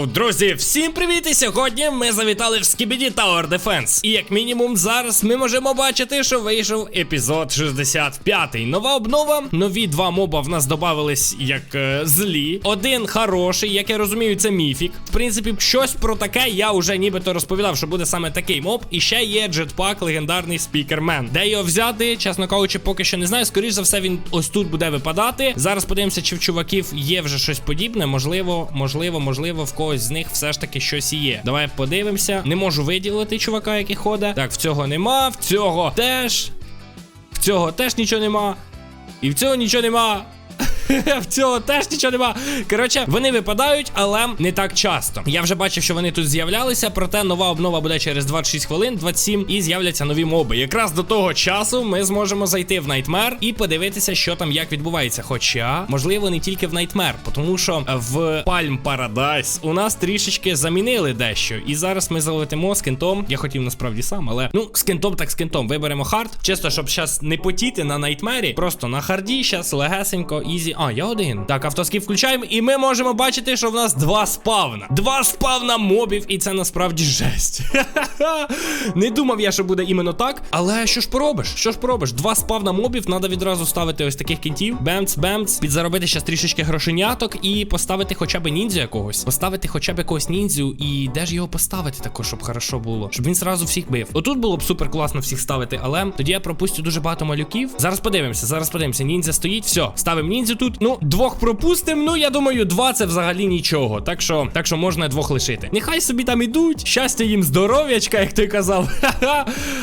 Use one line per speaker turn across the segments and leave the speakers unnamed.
Йоу, друзі, всім привіт! І сьогодні ми завітали в Skibidi Tower Defense. І як мінімум зараз ми можемо бачити, що вийшов епізод 65. Нова обнова. Нові два моба в нас додавались як е, злі. Один хороший, як я розумію, це міфік. В принципі, щось про таке я вже нібито розповідав, що буде саме такий моб. І ще є джетпак, легендарний спікермен. Де його взяти, чесно кажучи, поки що не знаю. Скоріше за все, він ось тут буде випадати. Зараз подивимося, чи в чуваків є вже щось подібне. Можливо, можливо, можливо, в когось з них все ж таки щось є. Давай подивимося. Не можу виділити чувака, який ходить. Так, в цього нема, в цього теж. В цього теж нічого нема. І в цього нічого нема. В цього теж нічого нема. Коротше, вони випадають, але не так часто. Я вже бачив, що вони тут з'являлися, проте нова обнова буде через 26 хвилин, 27, і з'являться нові моби. Якраз до того часу ми зможемо зайти в Nightmare і подивитися, що там як відбувається. Хоча, можливо, не тільки в Nightmare, тому що в Palm Paradise у нас трішечки замінили дещо. І зараз ми залетимо з кентом. Я хотів насправді сам, але ну, з кентом так з кентом. Виберемо хард. Чисто, щоб зараз не потіти на Nightmare, Просто на харді, зараз легесенько, ізі. А, я один. Так, автоскіп включаємо, і ми можемо бачити, що в нас два спавна. Два спавна мобів, і це насправді жесть. Не думав я, що буде іменно так. Але що ж поробиш? Що ж поробиш? Два спавна мобів, треба відразу ставити ось таких кінтів. Бемц, бемц, підзаробити ще трішечки грошеняток і поставити хоча б ніндзю якогось. Поставити хоча б якогось ніндзю, і де ж його поставити також, щоб хорошо було. Щоб він зразу всіх бив. Отут було б супер класно всіх ставити, але тоді я пропустю дуже багато малюків. Зараз подивимося, зараз подивимося. Ніндзя стоїть. Все, ставимо ніндзю тут. Ну, двох пропустимо. Ну, я думаю, два це взагалі нічого. Так що, так що можна двох лишити. Нехай собі там ідуть. Щастя їм здоров'ячка, як ти казав.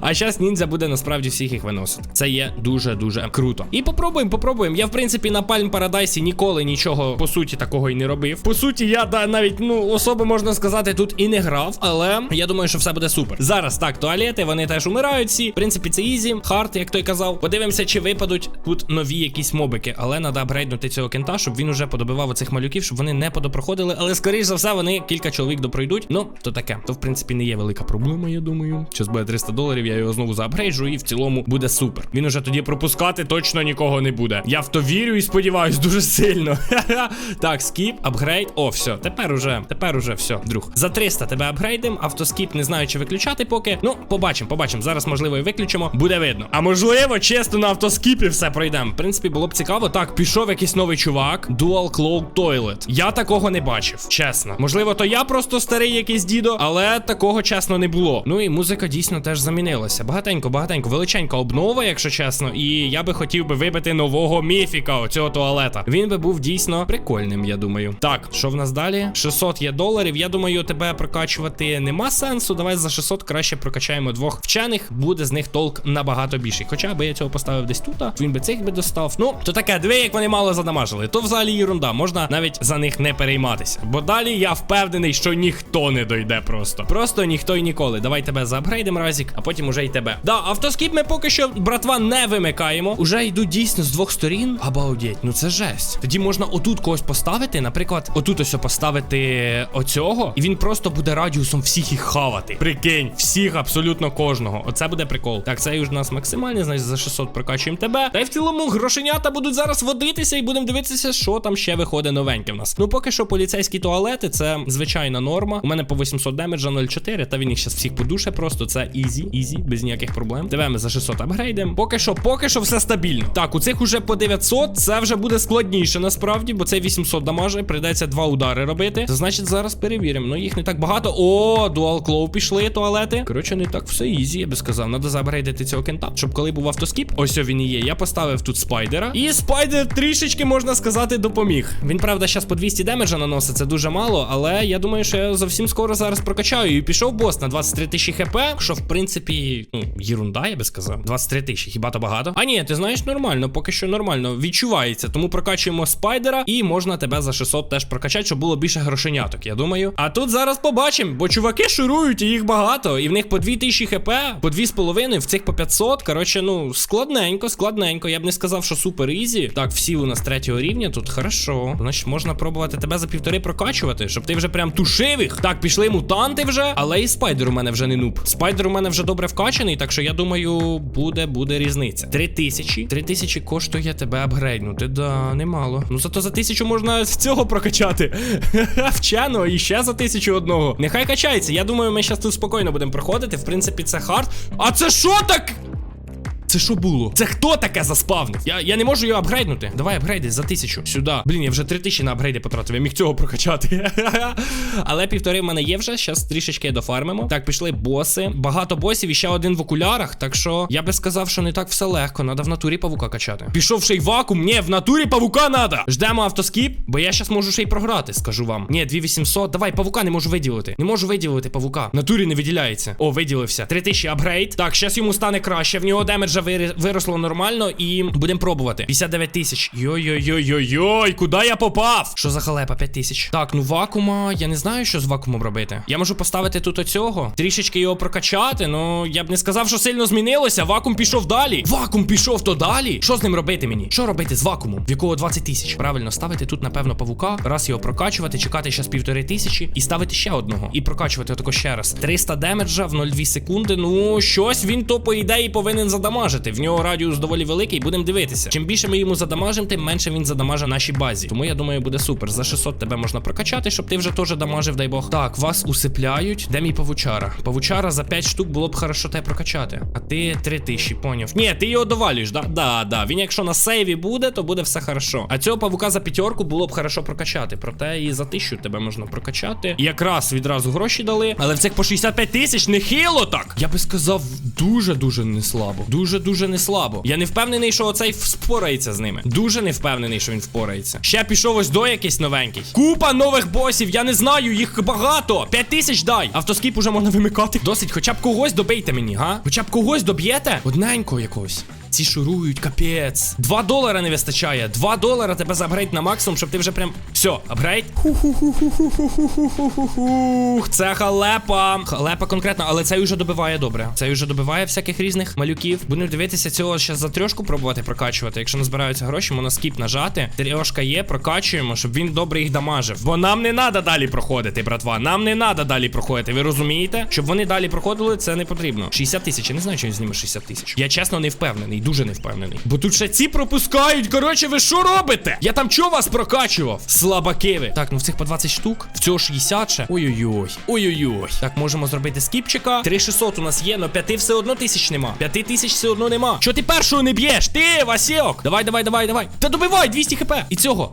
А зараз ніндзя буде насправді всіх їх виносити. Це є дуже-дуже круто. І попробуємо, попробуємо. Я, в принципі, на Palm Paradise ніколи нічого по суті такого і не робив. По суті, я да, навіть ну особи можна сказати, тут і не грав, але я думаю, що все буде супер. Зараз так, туалети, вони теж умирають всі. В принципі, це ізі, хард, як той казав. Подивимося, чи випадуть тут нові якісь мобики, але треба апгрейднути цього кента, щоб він уже подобивав оцих малюків, щоб вони не подопроходили. Але скоріш за все, вони кілька чоловік допройдуть. Ну, то таке. То в принципі не є велика проблема, я думаю. Щас буде 300 доларів, я його знову заапгрейджу, і в цілому буде супер. Він уже тоді пропускати точно нікого не буде. Я в то вірю і сподіваюсь дуже сильно. так, скіп, апгрейд. О, все. Тепер уже, тепер уже все, друг. За 300 тебе апгрейдим. Автоскіп не знаю, чи виключати поки. Ну, побачимо, побачимо. Зараз, можливо, і виключимо. Буде видно. А можливо, чесно, на автоскіпі все пройдемо. В принципі, було б цікаво. Так, пішов якийсь новий чувак. Dual Cloud Toilet. Я такого не бачив, чесно. Можливо, то я просто старий якийсь дідо, але такого чесно не було. Ну і музика дійсно теж замінилася. Багатенько, багатенько, величенька обнова, якщо чесно. І я би хотів би вибити нового міфіка оцього туалета. Він би був дійсно прикольним, я думаю. Так, що в нас далі? 600 є доларів. Я думаю, тебе прокачувати нема сенсу. Давай за 600 краще прокачаємо двох вчених. Буде з них толк набагато більший. Хоча би я цього поставив десь тут, він би цих би достав. Ну, то таке, диви, як вони мало задамажили. То взагалі ерунда, можна навіть за них не перейматися. Бо далі я впевнений, що ніхто не дойде просто. Просто ніхто і ніколи. Давай тебе заапгрейдимо разік, а потім уже й тебе. Да, автоскіп ми поки що, братва, не вимикаємо. Уже йдуть дійсно з двох сторін. Обалдеть, ну це жесть. Тоді можна отут когось поставити. Наприклад, отут ось поставити оцього, і він просто буде радіусом всіх їх хавати. Прикинь, всіх, абсолютно кожного. Оце буде прикол. Так, це ж у нас максимальний, значить за 600 прокачуємо тебе. Та й в цілому грошенята будуть зараз водитися і будемо дивитися, що там ще виходить новеньке в нас. Ну поки що поліцейські туалети це звичайна норма. У мене по 800 демеджа 0,4, та він їх зараз всіх подуше просто. Це ізі, ізі, без ніяких проблем. Ми за 600 апгрейдем. Поки що, поки що все стабільно. Так, у цих уже по 900, це вже буде складніше насправді, бо це 800 дамаже. Прийдеться два удари робити. Це значить зараз перевіримо. Ну їх не так багато. О, дуал клоу пішли туалети. Коротше, не так все ізі, я би сказав. Надо заапгрейдити цього кента, щоб коли був автоскіп. Ось він і є. Я поставив тут спайдера. І спайдер трішечки можна сказати допоміг. Він правда зараз по 200 демеджа наносить, це дуже мало, але я думаю, що я зовсім скоро зараз прокачаю. І пішов бос на 23 тисячі хп, що в принципі, ну, єрунда, я би сказав. 23 тисячі, хіба то багато? А ні, ти знаєш, нормально, поки що нормально. Відчувається. Тому прокачуємо спайдера, і можна тебе за 600 теж прокачати, щоб було більше грошеняток, я думаю. А тут зараз побачимо, бо чуваки шурують, і їх багато. І в них по 2000 хп, по 2,5, в цих по 500. Коротше, ну, складненько, складненько. Я б не сказав, що супер ізі. Так, всі у нас третього рівня тут. Хорошо. Значить, можна пробувати тебе за півтори прокачувати, щоб ти вже прям тушив їх. Так, пішли мутанти вже, але і спайдер у мене вже не нуб. Спайдер у мене вже добре вкачаний, так що я думаю, буде, буде різниця. Три тисячі. Три тисячі коштує тебе апгрейднути. Да, немало. Ну зато за тисячу можна з цього прокачати. Вчено, і ще за тисячу одного. Нехай качається. Я думаю, ми зараз тут спокійно будемо проходити. В принципі, це хард. А це що так? Це що було? Це хто таке заспавнив? Я, я не можу його апгрейднути. Давай апгрейди за тисячу. Сюди. Блін, я вже три тисячі на апгрейди потратив. Я міг цього прокачати. Але півтори в мене є вже. Щас трішечки дофармимо. Так, пішли боси. Багато босів і ще один в окулярах. Так що я би сказав, що не так все легко. Надо в натурі павука качати. Пішов ще й вакуум. Ні, в натурі павука надо. Ждемо автоскіп, бо я щас можу ще й програти, скажу вам. Ні, 2800. Давай, павука не можу виділити. Не можу виділити павука. В натурі не виділяється. О, виділився. 3000 апгрейд. Так, щас йому стане краще. В нього демеджа вири- виросло нормально і будемо пробувати. 59 тисяч. Йой-йой-йой-йой, куди я попав? Що за халепа? 5 тисяч. Так, ну вакуума. Я не знаю, що з вакуумом робити. Я можу поставити тут оцього, трішечки його прокачати. Ну я б не сказав, що сильно змінилося. Вакуум пішов далі. Вакуум пішов то далі. Що з ним робити мені? Що робити з вакуумом? В якого 20 тисяч? Правильно, ставити тут, напевно, павука, раз його прокачувати, чекати ще з півтори тисячі і ставити ще одного. І прокачувати отако ще раз. 300 демеджа в 0,2 секунди. Ну, щось він то, по ідеї, повинен задамажити. В нього радіус доволі великий, будемо дивитися. Чим більше ми йому задамажимо, тим менше він задамаже нашій базі. Тому я думаю, буде супер. За 600 тебе можна прокачати, щоб ти вже теж дамажив, дай Бог. Так, вас усипляють. Де мій павучара? Павучара за 5 штук було б хорошо тебе прокачати. А ти 3000, поняв. Ні, ти його довалюєш, да? Да, да. Він якщо на сейві буде, то буде все хорошо. А цього павука за п'ятерку було б хорошо прокачати. Проте і за тисячу тебе можна прокачати. І якраз відразу гроші дали. Але в цих по 65 тисяч нехило так. Я би сказав, дуже-дуже не слабо. Дуже-дуже не слабо. Я не впевнений, що оцей впорається з ними. Дуже не впевнений, що він впорається. Ще пішов ось до якийсь новенький. Купа нових босів, я не знаю, їх багато. П'ять тисяч дай. Автоскіп уже можна вимикати. Досить, хоча б когось добийте мені, га? Хоча б когось доб'єте? Одненького якогось. Ці шурують, капець. Два долара не вистачає. Два долара тебе заапгрейд на максимум, щоб ти вже прям. Все, апгрейд. Хух, це халепа. Халепа конкретно, але цей уже добиває добре. Цей уже добиває всяких різних малюків. Будемо дивитися цього ще за трьошку пробувати прокачувати. Якщо назбираються гроші, можна скіп нажати. Трьошка є, прокачуємо, щоб він добре їх дамажив. Бо нам не треба далі проходити, братва. Нам не треба далі проходити. Ви розумієте? Щоб вони далі проходили, це не потрібно. 60 тисяч. Я не знаю, чи він зніме 60 тисяч. Я чесно не впевнений, дуже не впевнений. Бо тут ще ці пропускають. Коротше, ви що робите? Я там чого вас прокачував? Слабаки ви. Так, ну в цих по 20 штук. В цього 60 ще. Ой-ой-ой. Ой-ой-ой. Так, можемо зробити скіпчика. 3600 у нас є, но 5 все одно тисяч нема. 5 тисяч все одно нема. Чого ти першого не б'єш? Ти, Васьок. Давай, давай, давай, давай. Та добивай 200 хп. І цього.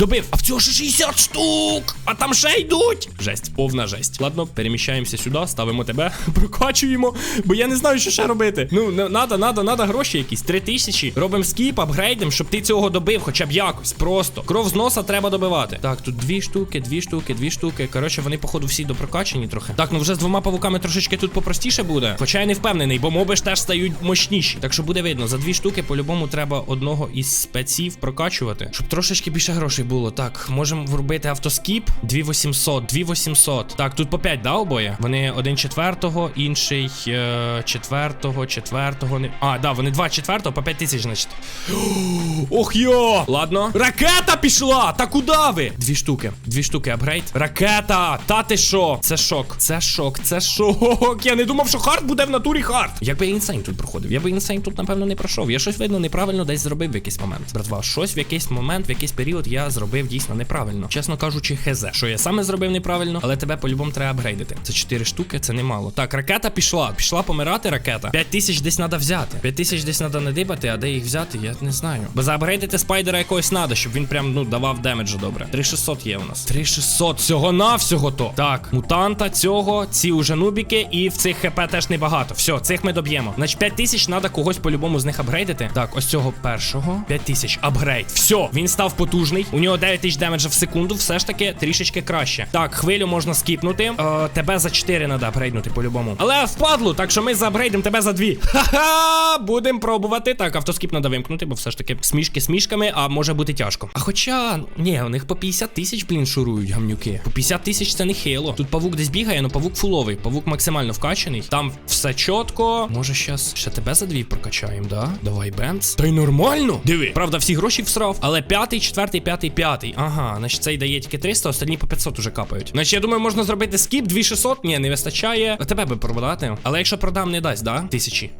Добив, а в цього ще 60 штук! А там ще йдуть! Жесть, повна жесть. Ладно, переміщаємося сюди, ставимо тебе, прокачуємо, бо я не знаю, що ще робити. Ну, надо, надо, надо гроші якісь. Три тисячі. Робимо скіп, апгрейдим, щоб ти цього добив, хоча б якось. Просто. Кров з носа треба добивати. Так, тут дві штуки, дві штуки, дві штуки. Коротше, вони, походу, всі допрокачені трохи. Так, ну вже з двома павуками трошечки тут попростіше буде. Хоча я не впевнений, бо моби ж теж стають мощніші. Так що буде видно, за дві штуки по-любому треба одного із спеців прокачувати, щоб трошечки більше грошей було. Так, можемо вробити автоскіп. 2800, 2800. Так, тут по 5, да, обоє? Вони один четвертого, інший е, четвертого, четвертого. Не... А, да, вони два четвертого по 5 тисяч, значить. Ох йо! Ладно. Ракета пішла! Та куди ви? Дві штуки. Дві штуки апгрейд. Ракета! Та ти що? Це шок. Це шок, це шок. Я не думав, що хард буде в натурі хард. Якби я інсейн тут проходив. Я би інсейн тут, напевно, не пройшов. Я щось видно неправильно десь зробив в якийсь момент. Братва, щось в якийсь момент, в якийсь період я зробив дійсно неправильно. Чесно кажучи, хезе. Що я саме зробив неправильно, але тебе по-любому треба апгрейдити. Це 4 штуки, це немало. Так, ракета пішла. Пішла помирати ракета. 5 тисяч десь треба взяти. 5 тисяч десь треба не дибати, а де їх взяти, я не знаю. Бо заапгрейдити спайдера якогось треба, щоб він прям ну давав демеджу добре. 3600 є у нас. 3600, всього навсього то. Так, мутанта цього, ці уже нубіки, і в цих хп теж небагато. Все, цих ми доб'ємо. Значить, 5 тисяч треба когось по-любому з них апгрейдити. Так, ось цього першого. 5 тисяч апгрейд. Все, він став потужний. У У нього 9 тисяч демеджа в секунду, все ж таки трішечки краще. Так, хвилю можна скіпнути. Е, тебе за 4 треба апгрейднути по-любому. Але впадлу, так що ми заапгрейдимо тебе за 2. Ха-ха! Будемо пробувати. Так, автоскіп треба вимкнути, бо все ж таки смішки смішками, а може бути тяжко. А хоча, ні, у них по 50 тисяч, блін, шурують гамнюки. По 50 тисяч це не хило. Тут павук десь бігає, ну павук фуловий. Павук максимально вкачаний. Там все чітко. Може, щас ще тебе за дві прокачаємо, да? Давай, Бенц. Та й нормально. Диви. Правда, всі гроші всрав. Але п'ятий, четвертий, п'ятий, п'ятий. Ага, значить цей дає тільки 300, остальні по 500 уже капають. Значить, я думаю, можна зробити скіп 2600. Ні, не вистачає. А тебе би продати. Але якщо продам, не дасть, да? Тисячі.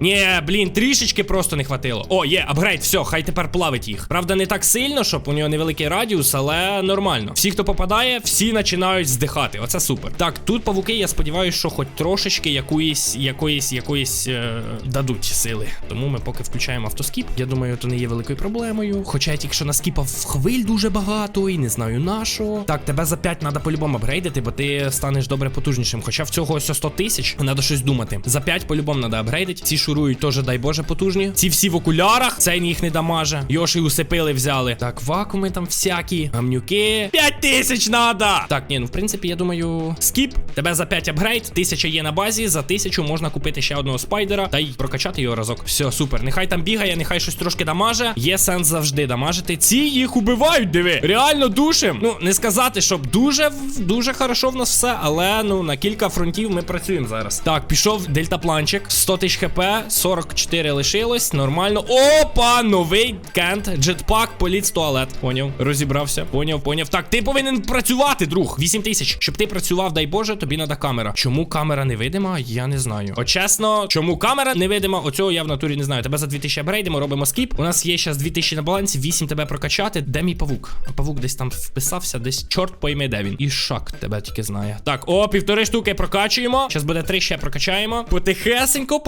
Ні, блін, трішечки просто не хватило. О, є, апгрейд, все, хай тепер плавить їх. Правда, не так сильно, щоб у нього невеликий радіус, але нормально. Всі, хто попадає, всі починають здихати. Оце супер. Так, тут павуки, я сподіваюся, що хоч трошечки якоїсь, якоїсь, якоїсь е, дадуть сили. Тому ми поки включаємо автоскіп. Я думаю, то не є великою проблемою. Хоча я тільки що наскіпав хвиль дуже багато і не знаю на що. Так, тебе за 5 треба по-любому апгрейдити, бо ти станеш добре потужнішим. Хоча в цього ось 100 тисяч, треба щось думати. За 5 по-любому треба апгрейдити. Шурують теж, дай Боже, потужні. Ці всі в окулярах, цей їх не дамаже. Йоші усипили, взяли. Так, вакууми там всякі, гамнюки. 5 тисяч надо! Так, ні, ну в принципі, я думаю, скіп. Тебе за 5 апгрейд, тисяча є на базі, за тисячу можна купити ще одного спайдера та й прокачати його разок. Все, супер. Нехай там бігає, нехай щось трошки дамаже. Є сенс завжди дамажити. Ці їх убивають, диви. Реально душим. Ну, не сказати, щоб дуже дуже хорошо в нас все, але ну на кілька фронтів ми працюємо зараз. Так, пішов дельтапланчик. 100 тисяч хп, 44 лишилось. Нормально. Опа! Новий кент. Джетпак, поліц, туалет. Поняв. Розібрався. Поняв, поняв. Так, ти повинен працювати, друг. 8 тисяч. Щоб ти працював, дай Боже, тобі треба камера. Чому камера невидима? Я не знаю. От чесно, чому камера невидима? Оцього я в натурі не знаю. Тебе за 2000 апгрейдимо, робимо скіп. У нас є зараз 2000 на балансі, 8 тебе прокачати. Де мій павук? Павук десь там вписався, десь чорт пойме, де він. І шак тебе тільки знає. Так, о, півтори штуки прокачуємо. Зараз буде три ще прокачаємо. Потихесенько,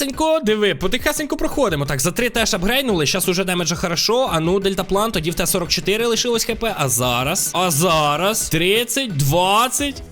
помалесенько. Диви, потихесенько проходимо. Так, за три теж апгрейнули. Зараз уже демеджа хорошо. А ну, дельтаплан, тоді в Т-44 лишилось хп. А зараз. А зараз. 30, 20.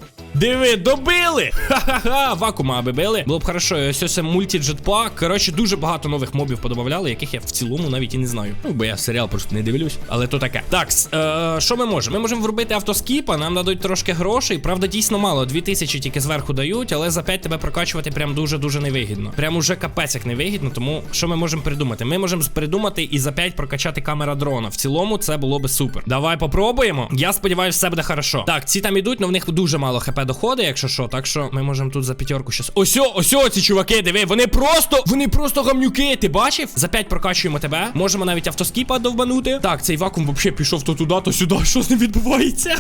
Диви, добили! Ха-ха-ха! Вакуума аби били. Було б хорошо. І Ось ось мульті-джетпак. Коротше, дуже багато нових мобів подобавляли, яких я в цілому навіть і не знаю. Ну, бо я серіал просто не дивлюсь. Але то таке. Так, е, що ми можемо? Ми можемо вробити автоскіп, а нам дадуть трошки грошей. Правда, дійсно мало. 2000 тільки зверху дають, але за 5 тебе прокачувати прям дуже-дуже невигідно. Прям уже капець як невигідно. Тому що ми можемо придумати? Ми можемо придумати і за 5 прокачати камера дрона. В цілому це було би супер. Давай попробуємо. Я сподіваюся, все буде хорошо. Так, ці там ідуть, але в них дуже мало хп доходить, якщо що. Так що ми можемо тут за п'ятерку щас. Осьо, осьо, ці чуваки, диви, вони просто, вони просто гамнюки. Ти бачив? За 5 прокачуємо тебе. Можемо навіть автоскіпа довбанути. Так, цей вакуум взагалі пішов то туди, то сюди. Що з ним відбувається?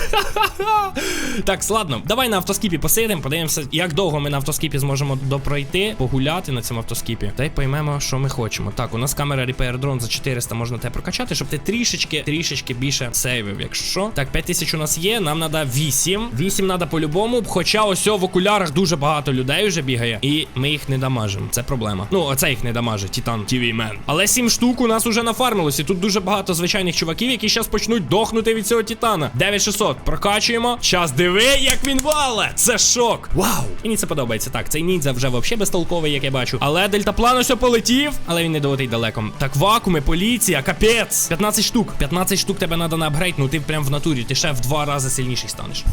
так, ладно, давай на автоскіпі посидимо, подивимося, як довго ми на автоскіпі зможемо допройти, погуляти на цьому автоскіпі. Та й поймемо, що ми хочемо. Так, у нас камера Repair Drone за 400 можна те прокачати, щоб ти трішечки, трішечки більше сейвив, якщо що. Так, 5000 у нас є, нам треба 8. 8 треба по-любому. Хоча ось в окулярах дуже багато людей вже бігає, і ми їх не дамажимо. Це проблема. Ну, оце їх не дамажить, Титан TV Man. Але 7 штук у нас уже нафармилось, і тут дуже багато звичайних чуваків, які зараз почнуть дохнути від цього Титана. 9600 прокачуємо. Щас диви, як він вале! Це шок! Вау! Мені це подобається. Так, цей ніндзя вже взагалі безтолковий, як я бачу. Але дельтаплан ось полетів, але він не долетить далеко. Так, вакууми, поліція, капець. 15 штук. 15 штук тебе треба на апгрейд, ну ти прям в натурі, ти ще в два рази сильніший станеш.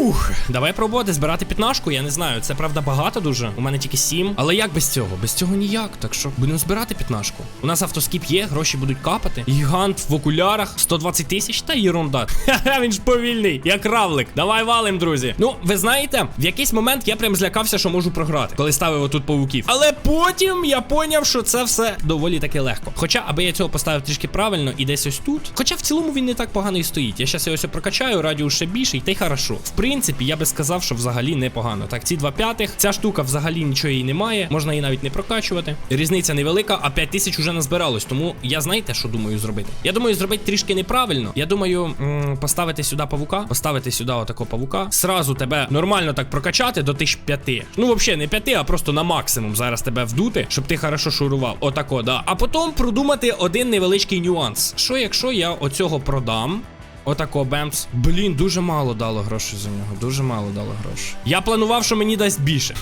Ух, давай пробувати збирати п'ятнашку, я не знаю. Це правда багато дуже. У мене тільки сім. Але як без цього? Без цього ніяк. Так що будемо збирати п'ятнашку. У нас автоскіп є, гроші будуть капати. Гігант в окулярах 120 тисяч та єрунда. Ха-ха, він ж повільний, як равлик. Давай валим, друзі. Ну, ви знаєте, в якийсь момент я прям злякався, що можу програти, коли ставив отут павуків. Але потім я поняв, що це все доволі таки легко. Хоча, аби я цього поставив трішки правильно і десь ось тут. Хоча в цілому він не так погано і стоїть. Я зараз його прокачаю, радіус ще більший, та й хорошо. В принципі, я би сказав, що взагалі непогано. Так, ці два п'ятих. Ця штука взагалі нічого її немає. Можна її навіть не прокачувати. Різниця невелика, а 5 тисяч уже назбиралось. Тому я знаєте, що думаю зробити? Я думаю, зробити трішки неправильно. Я думаю, м, поставити сюди павука, поставити сюди отакого павука. Сразу тебе нормально так прокачати до 1005. Ну, взагалі, не 5, а просто на максимум зараз тебе вдути, щоб ти хорошо шурував. Отако, да. А потім продумати один невеличкий нюанс. Що якщо я оцього продам? Отако бемц. Блін, дуже мало дало грошей за нього. Дуже мало дало грошей. Я планував, що мені дасть більше.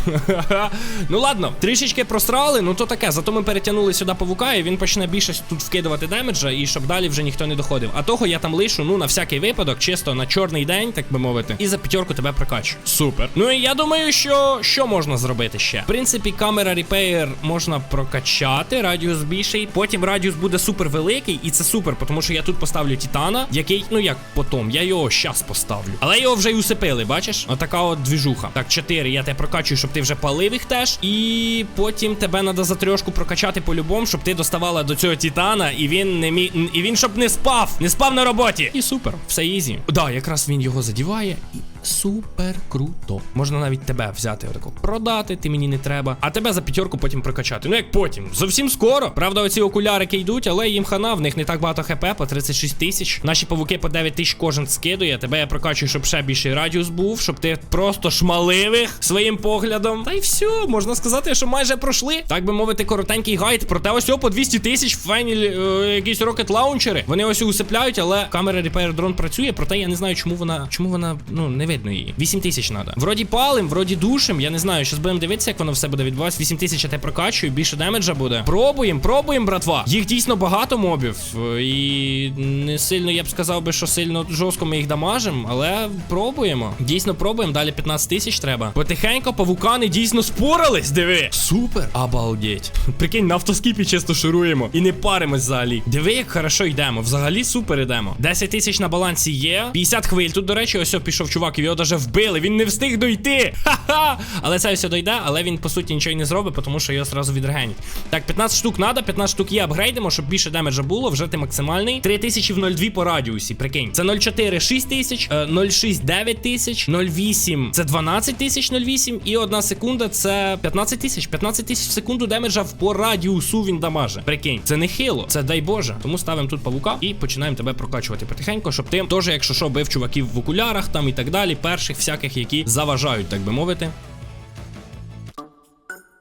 ну ладно, трішечки просрали, ну то таке. Зато ми перетягнули сюди павука, і він почне більше тут вкидувати демеджа, і щоб далі вже ніхто не доходив. А того я там лишу, ну на всякий випадок, чисто на чорний день, так би мовити, і за п'ятерку тебе прокачу. Супер. Ну і я думаю, що що можна зробити ще. В принципі, камера репейр можна прокачати, радіус більший. Потім радіус буде супер великий, і це супер, тому що я тут поставлю Титана, який, ну як потом, я його щас поставлю. Але його вже й усипили, бачиш? Отака от двіжуха. Так, 4 я тебе прокачую, щоб ти вже палив їх теж. І потім тебе треба за трьошку прокачати по-любому, щоб ти доставала до цього Титана, і він не мі... І він щоб не спав, не спав на роботі. І супер, все ізі. Да, якраз він його задіває. Супер круто. Можна навіть тебе взяти отако. Продати, ти мені не треба. А тебе за п'ятерку потім прокачати. Ну як потім? Зовсім скоро. Правда, оці окулярики йдуть, але їм хана, в них не так багато хп, по 36 тисяч. Наші павуки по 9 тисяч кожен скидує. Тебе я прокачую, щоб ще більший радіус був, щоб ти просто шмалив своїм поглядом. Та й все, можна сказати, що майже пройшли. Так би мовити, коротенький гайд. Проте ось по 200 тисяч файні е, якісь рокет лаунчери. Вони ось усипляють, але камера Repair Drone працює, проте я не знаю, чому вона. Чому вона ну не видно її. 8 тисяч треба. Вроді палим, вроді душим. Я не знаю. Щас будемо дивитися, як воно все буде відбуватися. 8 тисяч я те прокачую, більше демеджа буде. Пробуємо, пробуємо, братва. Їх дійсно багато мобів. е, І не сильно, я б сказав би, що сильно жорстко ми їх дамажимо, але пробуємо. Дійсно пробуємо. Далі 15 тисяч треба. Потихенько павукани дійсно спорались. Диви. Супер. Обалдеть. Прикинь, на автоскіпі чисто шуруємо. І не паримось взагалі. Диви, як хорошо йдемо. Взагалі супер йдемо. 10 тисяч на балансі є. 50 хвиль. Тут, до речі, ось пішов чувак, і його даже вбили. Він не встиг дойти. Ха-ха. Але це все дойде, але він по суті нічого не зробить, тому що його сразу відрегенять. Так, 15 штук надо, 15 штук є, апгрейдимо, щоб більше демеджа було. Вже ти максимальний. 3000 в 0,2 по радіусі. Прикинь. Це 0,4 6 тисяч, е, 0,6 9 тисяч, 0,8 це 12 тисяч 0,8 і 1 секунда це 15 тисяч. 15 тисяч в секунду демеджа по радіусу він дамаже. Прикинь, це не хило, це дай Боже. Тому ставимо тут павука і починаємо тебе прокачувати потихеньку, щоб ти теж, якщо що, бив чуваків в окулярах там і так далі, перших всяких, які заважають, так би мовити.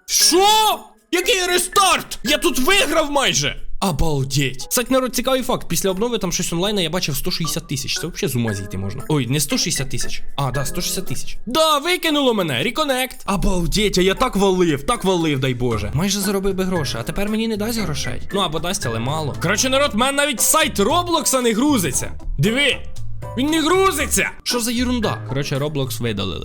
Що? Який рестарт? Я тут виграв майже. Обалдеть. Кстати, народ, цікавий факт. Після обнови там щось онлайн я бачив 160 тисяч. Це взагалі з ума зійти можна. Ой, не 160 тисяч. А, да, 160 тисяч. Да, викинуло мене. Реконект. Обалдеть, а я так валив, так валив, дай Боже. Майже заробив би гроші, а тепер мені не дасть грошей. Ну або дасть, але мало. Коротше, народ, в мене навіть сайт Роблокса не грузиться. Диви. Він не грузиться! Що за ерунда? Коротше, Roblox видалили.